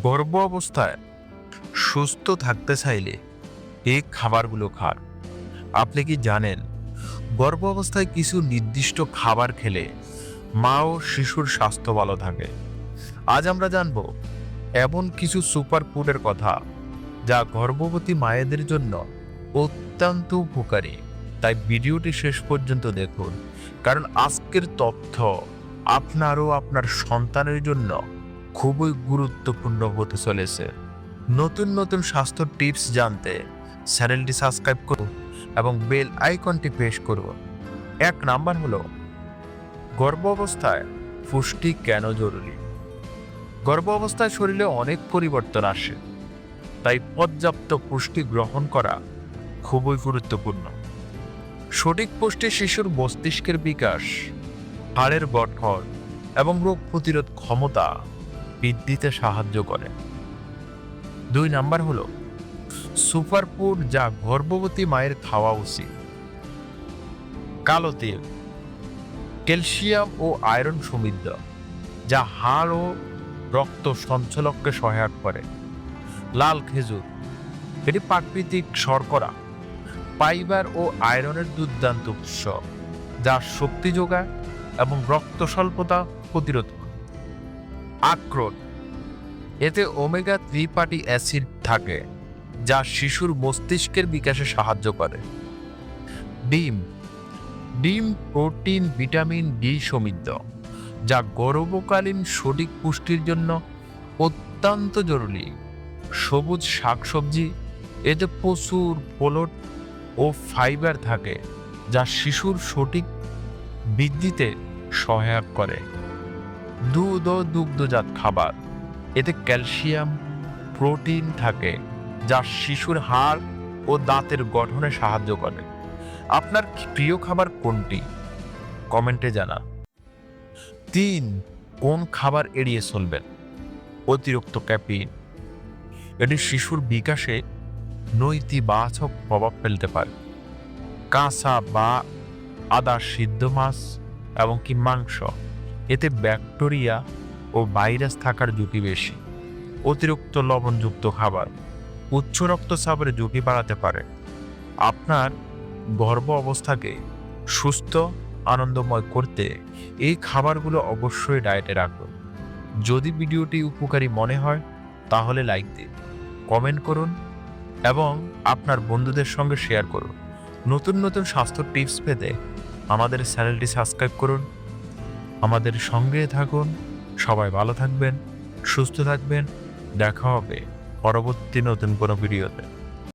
গর্ভ অবস্থায় সুস্থ থাকতে চাইলে এই খাবারগুলো খান। আপনি কি জানেন, গর্ভ অবস্থায় কিছু নির্দিষ্ট খাবার খেলে মা ও শিশুর স্বাস্থ্য ভালো থাকে। আজ আমরা জানব এমন কিছু সুপার ফুডের কথা যা গর্ভবতী মায়েদের জন্য অত্যন্ত উপকারী। তাই ভিডিওটি শেষ পর্যন্ত দেখুন, কারণ আজকের তথ্য আপনার ও আপনার সন্তানের জন্য খুবই গুরুত্বপূর্ণ হতে চলেছে। নতুন নতুন স্বাস্থ্য টিপস জানতে চ্যানেলটি সাবস্ক্রাইব করুন এবং বেল আইকনটি প্রেস করুন। এক নাম্বার হলো গর্ভ অবস্থায় পুষ্টি কেন জরুরি? গর্ভ অবস্থায় শরীরে অনেক পরিবর্তন আসে, তাই পর্যাপ্ত পুষ্টি গ্রহণ করা খুবই গুরুত্বপূর্ণ। সঠিক পুষ্টি শিশুর মস্তিষ্কের বিকাশ, হাড়ের গঠন এবং রোগ প্রতিরোধ ক্ষমতা বৃদ্ধিতে সাহায্য করে। দুই নাম্বার হলো সুপার ফুড যা গর্ভবতী মায়ের খাওয়া উচিত। কালো তেল, ক্যালসিয়াম ও আয়রন সমৃদ্ধ, যা হাড় ও রক্ত সঞ্চালককে সহায়ক করে। লাল খেজুর, এটি প্রাকৃতিক শর্করা, ফাইবার ও আয়রনের দুর্দান্ত উৎস, যা শক্তি যোগায় এবং রক্ত স্বল্পতা প্রতিরোধ করে। আখরোট এতে ওমেগা থ্রি পার্টি অ্যাসিড থাকে, যা শিশুর মস্তিষ্কের বিকাশে সাহায্য করে। ডিম। ডিম প্রোটিন, ভিটামিন ডি সমৃদ্ধ, যা গর্ভকালীন সঠিক পুষ্টির জন্য অত্যন্ত জরুরি। সবুজ শাকসবজি, এতে প্রচুর ফোলট ও ফাইবার থাকে, যা শিশুর সঠিক বৃদ্ধিতে সহায়ক করে। দুধ ও দুগ্ধজাত খাবার। এতে ক্যালসিয়াম, প্রোটিন থাকে, যা শিশুর হাড় ও দাঁতের গঠনে সাহায্য করে। আপনার প্রিয় খাবার কোনটি? কমেন্টে জানা তিন, কোন খাবার এড়িয়ে চলবেন? অতিরিক্ত ক্যাফিন। এটি শিশুর বিকাশে নৈতিবাচক প্রভাব ফেলতে পারে। কাঁচা বা আদা সিদ্ধ মাছ এবং কি মাংস। এতে ব্যাকটেরিয়া ও ভাইরাস থাকার ঝুঁকি বেশি। অতিরিক্ত লবণযুক্ত খাবার উচ্চ রক্তচাপের ঝুঁকি বাড়াতে পারে। আপনার গর্ভ অবস্থাকে সুস্থ, আনন্দময় করতে এই খাবারগুলো অবশ্যই ডায়েটে রাখুন। যদি ভিডিওটি উপকারী মনে হয়, তাহলে লাইক দিন, কমেন্ট করুন এবং আপনার বন্ধুদের সঙ্গে শেয়ার করুন। নতুন নতুন স্বাস্থ্য টিপস পেতে আমাদের চ্যানেলটি সাবস্ক্রাইব করুন। আমাদের সঙ্গে থাকুন। সবাই ভালো থাকবেন সুস্থ থাকবেন। দেখা হবে পরবর্তী নতুন কোনো ভিডিওতে।